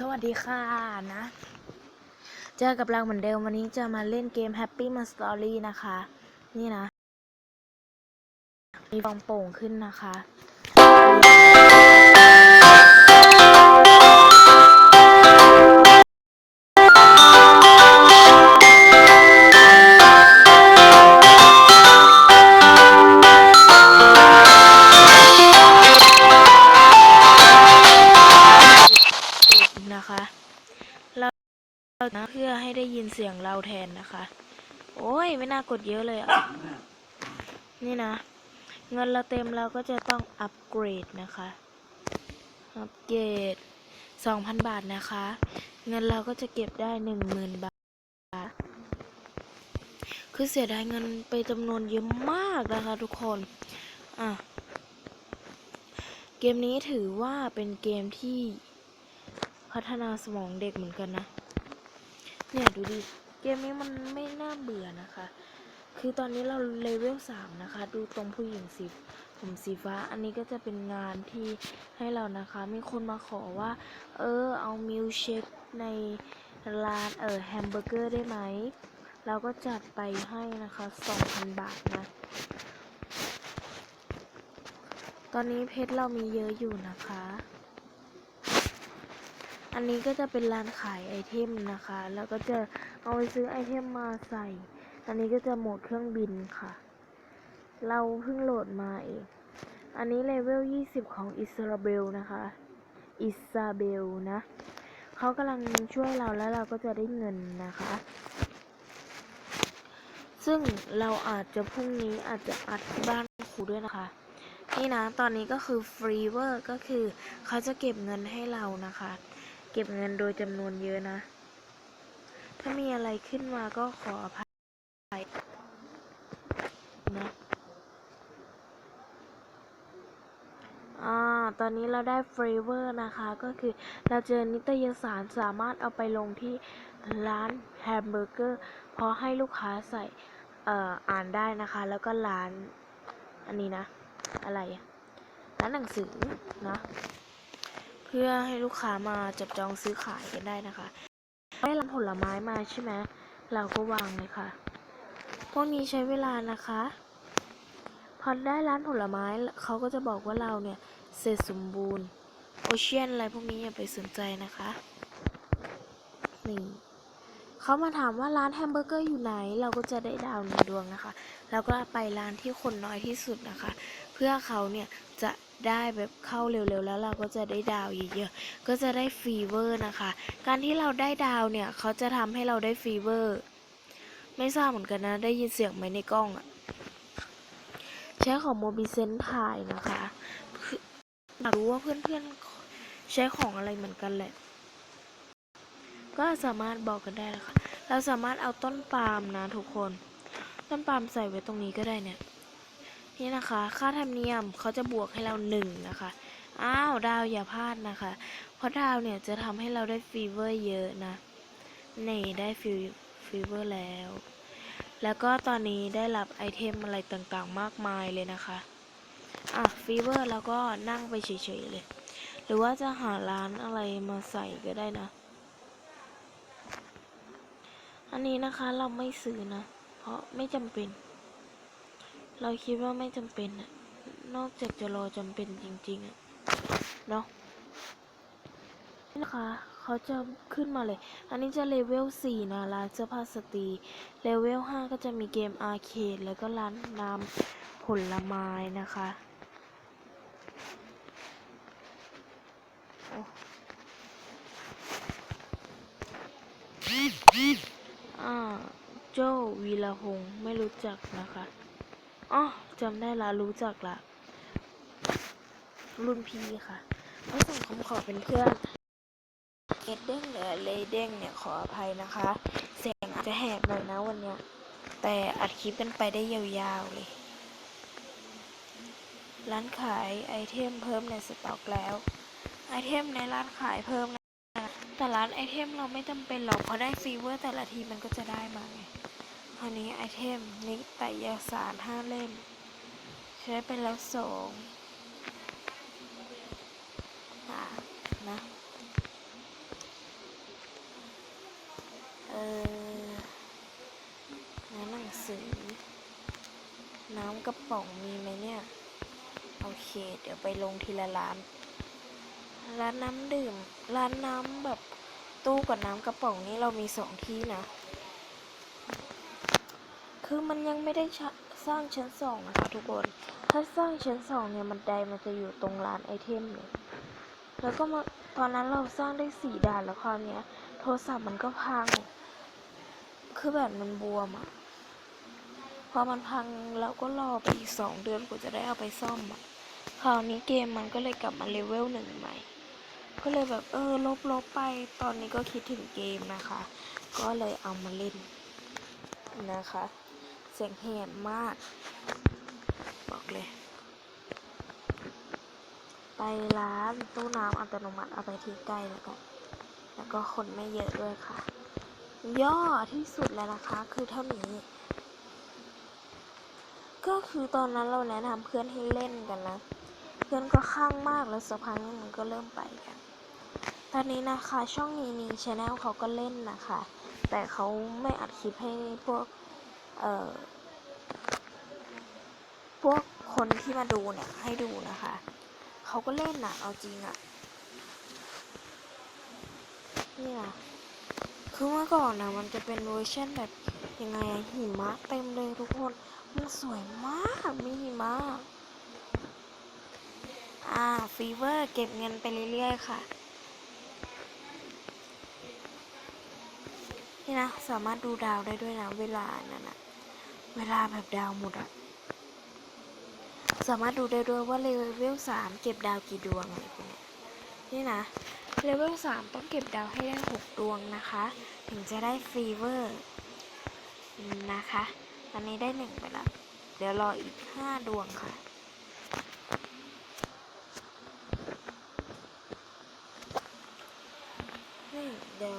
สวัสดีค่ะนะ เจอกับเราเหมือนเดิมวันนี้จะมาเล่นเกม Happy m a Story นะคะ นี่นะ มีฟองโป่งขึ้นนะคะ นะ เพื่อให้ได้ยินเสียงเราแทนนะคะ โอ้ยไม่น่ากดเยอะเลยอะ นี่นะ เงินเราเต็มเราก็จะต้องอัปเกรดนะคะ อัปเกรดสองพันบาทนะคะ เงินเราก็จะเก็บได้หนึ่งหมื่นบาท คือเสียดายเงินไปจำนวนเยอะมากนะคะ ทุกคน อะ เกมนี้ถือว่าเป็นเกมที่พัฒนาสมองเด็กเหมือนกันนะ เนี่ยดูดิ เกมนี้มันไม่น่าเบื่อนะคะ คือตอนนี้เราเลเวลสามนะคะ ดูตรงผู้หญิงสีผมสีฟ้า อันนี้ก็จะเป็นงานที่ให้เรานะคะ มีคนมาขอว่า เออ เอามิลเชคในร้านเออแฮมเบอร์เกอร์ได้ไหม เราก็จัดไปให้นะคะ 2,000 บาทนะ ตอนนี้เพชรเรามีเยอะอยู่นะคะ อันนี้ก็จะเป็นร้านขายไอเทมนะคะ แล้วก็จะเอาไปซื้อไอเทมมาใส่ อันนี้ก็จะโหมดเครื่องบินค่ะ เราเพิ่งโหลดมาเอง อันนี้เลเวล 20 ของอิสราเบลนะคะ อิซาเบลนะ เขากำลังช่วยเราแล้วเราก็จะได้เงินนะคะ ซึ่งเราอาจจะพรุ่งนี้อาจจะอัดบ้านครูด้วยนะคะนี่นะ ตอนนี้ก็คือฟรีเวอร์ก็คือเขาจะเก็บเงินให้เรานะคะ เก็บเงินโดยจำนวนเยอะนะ ถ้ามีอะไรขึ้นมาก็ขออภัยนะอ่าตอนนี้เราได้ฟรเวอร์นะคะ ก็คือเราเจอนิตยสารสามารถเอาไปลงที่ร้านแฮมเบอร์เกอร์พอให้ลูกค้าใส่เอ่ออ่านได้นะคะ แล้วก็ร้าน อันนี้นะ อะไรร้านหนังสือนะ พื่อให้ลูกค้ามาจับจองซื้อขายกันได้นะคะ ได้ร้านผลไม้มาใช่ไหมเราก็วางเลยค่ะ พวกนี้ใช้เวลานะคะ พอได้ร้านผลไม้เขาก็จะบอกว่าเราเนี่ยเสร็จสมบูรณ์ โอเชียนอะไรพวกนี้อย่าไปสนใจนะคะนี่เขามาถามว่าร้านแฮมเบอร์เกอร์อยู่ไหน เราก็จะได้ดาวหนึ่งดวงนะคะ แล้วก็ไปร้านที่คนน้อยที่สุดนะคะ เพื่อเขาเนี่ยจะ ได้แบบเข้าเร็วๆ แล้วเราก็จะได้ดาวเยอะๆ ก็จะได้ฟีเวอร์นะคะ การที่เราได้ดาวเนี่ยเขาจะทำให้เราได้ฟีเวอร์ ไม่ทราบเหมือนกันนะ ได้ยินเสียงไหมในกล้องอะใช้ของโมบิเซนถ่ายนะคะอยากรู้ว่าเพื่อนๆ ใช้ของอะไรเหมือนกันแหละ ก็สามารถบอกกันได้นะคะ เราสามารถเอาต้นปาล์มนะทุกคน ต้นปาล์มใส่ไว้ตรงนี้ก็ได้เนี่ย นี่นะคะ ค่าธรรมเนียมเขาจะบวกให้เราหนึ่งนะคะ อ้าวดาวอย่าพลาดนะคะ เพราะดาวเนี่ยจะทำให้เราได้ฟีเวอร์เยอะนะนี่ได้ฟีฟีเวอร์แล้ว แล้วก็ตอนนี้ได้รับไอเทมอะไรต่างๆมากมายเลยนะคะ อะฟีเวอร์แล้วก็นั่งไปเฉยๆเลย หรือว่าจะหาร้านอะไรมาใส่ก็ได้นะ อันนี้นะคะเราไม่ซื้อนะ เพราะไม่จำเป็น เราคิดว่าไม่จำเป็นอะนอกจากจะรอจำเป็นจริงๆอะเนาะนี่นะคะเขาจะขึ้นมาเลย อันนี้จะเลเวล 4 นะ ร้านเสื้อผ้าสตรี เลเวล 5 ก็จะมีเกมอาร์เคด แล้วก็ร้านน้ำผลไม้นะคะอ้อ่า โจวีระหง ไม่รู้จักนะคะ อ๋อจำได้ละรู้จักละ รุ่นพี่ค่ะไม่ส่งคำขอเป็นเพื่อนเอ็ดเด้งหรือเลเด้งเนี่ยขออภัยนะคะ เสียงอาจจะแหบหน่อยนะวันเนี้ย แต่อัดคลิปกันไปได้ยาวๆเลย ร้านขายไอเทมเพิ่มในสต็อกแล้ว ไอเทมในร้านขายเพิ่มนะแต่ร้านไอเทมเราไม่จำเป็นหรอกเพราะได้ฟีเวอร์แต่ละทีมันก็จะได้มาไง คราวนี้ไอเทมนิตยสารห้าเล่ม ใช้ไปแล้วสองอ่านะเออร้านหนังสือ น้ำกระป๋องมีไหมเนี่ย โอเค เดี๋ยวไปลงทีละร้าน ร้านน้ำดื่ม ร้านน้ำแบบตู้กับน้ำกระป๋องนี้เรามีสองที่นะ คือมันยังไม่ได้สร้างชั้นสองนะคะทุกคน ถ้าสร้างชั้นสองเนี่ยมันไดมันจะอยู่ตรงร้านไอเทมเลยแล้วก็มาตอนนั้นเราสร้างได้สี่ด่านแล้วคราวเนี้ย โทรศัพท์มันก็พัง คือแบบมันบวมอะพอมันพังเราก็รอไปอีกสองเดือนกว่าจะได้เอาไปซ่อมอะคราวนี้เกมมันก็เลยกลับมาเลเวลหนึ่งใหม่ ก็เลยแบบเออลบลบไป ตอนนี้ก็คิดถึงเกมนะคะ ก็เลยเอามาเล่นนะคะ เสียงแหบมาก บอกเลย ไปร้านตู้น้ำอัตโนมัติเอาไปที่ใกล้แล้วกันแล้วก็คนไม่เยอะด้วยค่ะ ย่อที่สุดแล้วนะคะ คือเท่านี้ ก็คือตอนนั้นเราแนะนำเพื่อนให้เล่นกันนะ เพื่อนก็ข้างมากแล้วสักพักนึงมันก็เริ่มไปกัน ตอนนี้นะคะช่องนี้นีชาแนลเขาก็เล่นนะคะ แต่เขาไม่อัดคลิปให้พวก เอ่อพวกคนที่มาดูเนี่ยให้ดูนะคะ เขาก็เล่นน่ะเอาจริงอะนี่นะคือเมื่อก่อนนะมันจะเป็นเวอร์ชันแบบยังไงหิมะเต็มเลยทุกคนมันสวยมากมีหิมะอ่าฟีเวอร์เก็บเงินไปเรื่อยๆค่ะ นี่นะ สามารถดูดาวได้ด้วยนะ เวลานั่นนะ เวลาแบบดาวหมดอะสามารถดูได้ด้วยว่าเลเวลสามเก็บดาวกี่ดวงอะไรพวกนี้นี่นะเลเวลสามต้องเก็บดาวให้ได้หกดวงนะคะ ถึงจะได้ฟีเวอร์นะคะตอนนี้ได้หนึ่งไปแล้ว เดี๋ยวรออีกห้าดวงค่ะนี่เดี๋ยว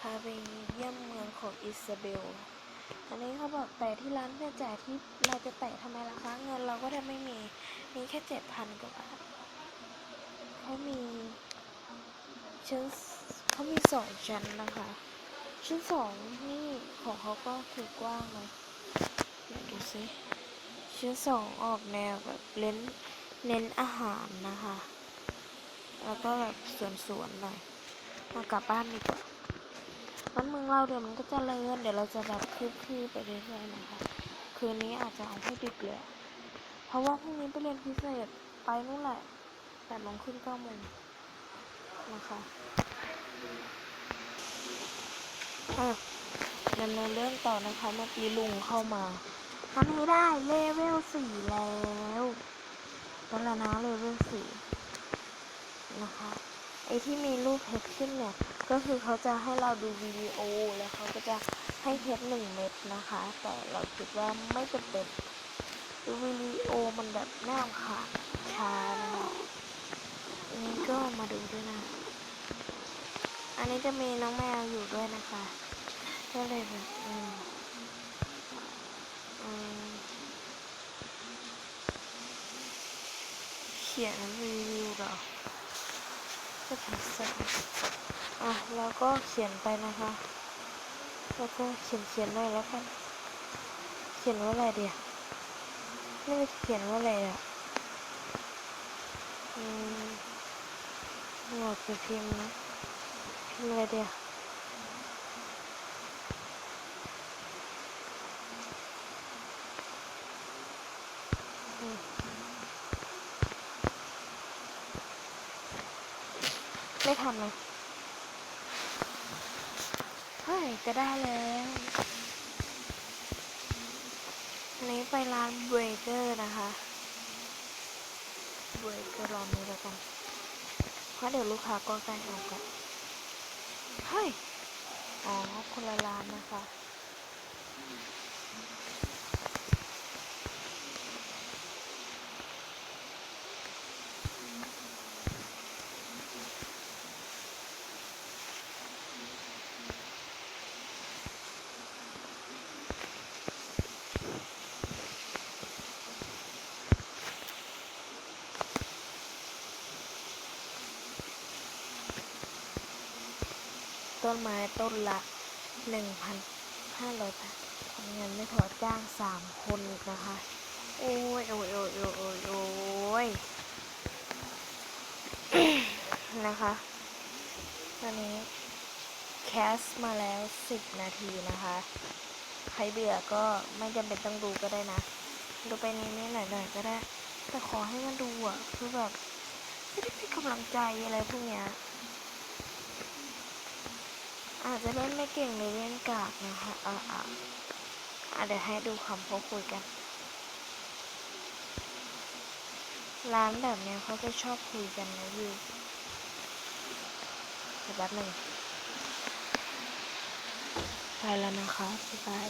พาไปเยี่ยมเมืองของอิซาเบล อันนี้เขาบอกแต่ที่ร้านเนี่ยจ่ายที่เราจะแตะทำไมล่ะคะเงินเราก็ได้ไม่มี มีแค่เจ็ดพันกว่าบาทเขามีชั้นเขามีสองชั้นนะคะ ชั้นสองนี่ของเขาก็คือกว้างเลยดูสิชั้นสองออกแนวแบบเน้นเน้นอาหารนะคะ แล้วก็แบบสวนๆหน่อยมากลับบ้านดีกว่า บ้านมืองเราเดี๋ยวมันก็จะเลินเดี๋ยวเราจะแบบคืบๆไปเรื่อยๆนะคะ คืนนี้อาจจะเอาให้ดึกเลยเพราะว่าพรุ่งนี้ไปเรียนพิเศษไปนู่นแหละแปดโมงครึ่งเก้าโมงนะคะอะดำเนินเรื่องต่อนะคะเมื่อกี้ลุงเข้ามาตอนนี้ได้เลเวลสี่แล้วตอนละนะเลเวลสี่นะคะไอที่มีรูปเพชรขึ้นเนี่ย ก็คือเขาจะให้เราดูวิดีโอแล้วเขาก็จะให้เพชรหนึ่งเม็ดนะคะ แต่เราคิดว่าไม่จำเป็นดูวิดีโอมันแบบน่ารำคาญช้านะคะอันนี้ก็มาดูด้วยนะ อันนี้จะมีน้องแมวอยู่ด้วยนะคะก็เลยแบบอืมอืมเขียนรีวิวเหรอก็ถึงสัก อะแล้วก็เขียนไปนะคะแล้วก็เขียนเขียนหน่อยแล้วกัน เขียนว่าอะไรเดียวไม่รู้เขียนว่าอะไรอะอืมหมดไปพิมพ์นะพิมพ์อะไรเดียวไม่ทำเลย เฮ้ยจะได้แล้วอันนี้ไปร้านเบรเกอร์นะคะเบรเกอร์ร้านนี้แล้วกันเพราะเดี๋ยวลูกค้าก็ใกล้ออกกันเฮ้ยอ๋อคนละร้านนะคะ ต้นไม้ต้นละหนึ่งพันห้าร้อยบาททำงานไม่พอจ้างสามคนนะคะ โอ้ยโอ้ยโอ้ยโอ้ยโอ้ยนะคะตอนนี้แคสมาแล้วสิบนาทีนะคะ ใครเบื่อก็ไม่จำเป็นต้องดูก็ได้นะ ดูไปนิดๆหน่อยๆก็ได้ แต่ขอให้มันดูอะ คือแบบไม่ได้มีกำลังใจอะไรพวกเนี้ย อาจจะเล่นไม่เก่งหรือเล่นกากนะคะอ่าอ่าเดี๋ยวให้ดูคำเขาคุยกัน ร้านแบบเนี้ยเขาจะชอบคุยกันนะยูเดี๋ยวแป๊บหนึ่งไปแล้วนะคะบ๊ายบาย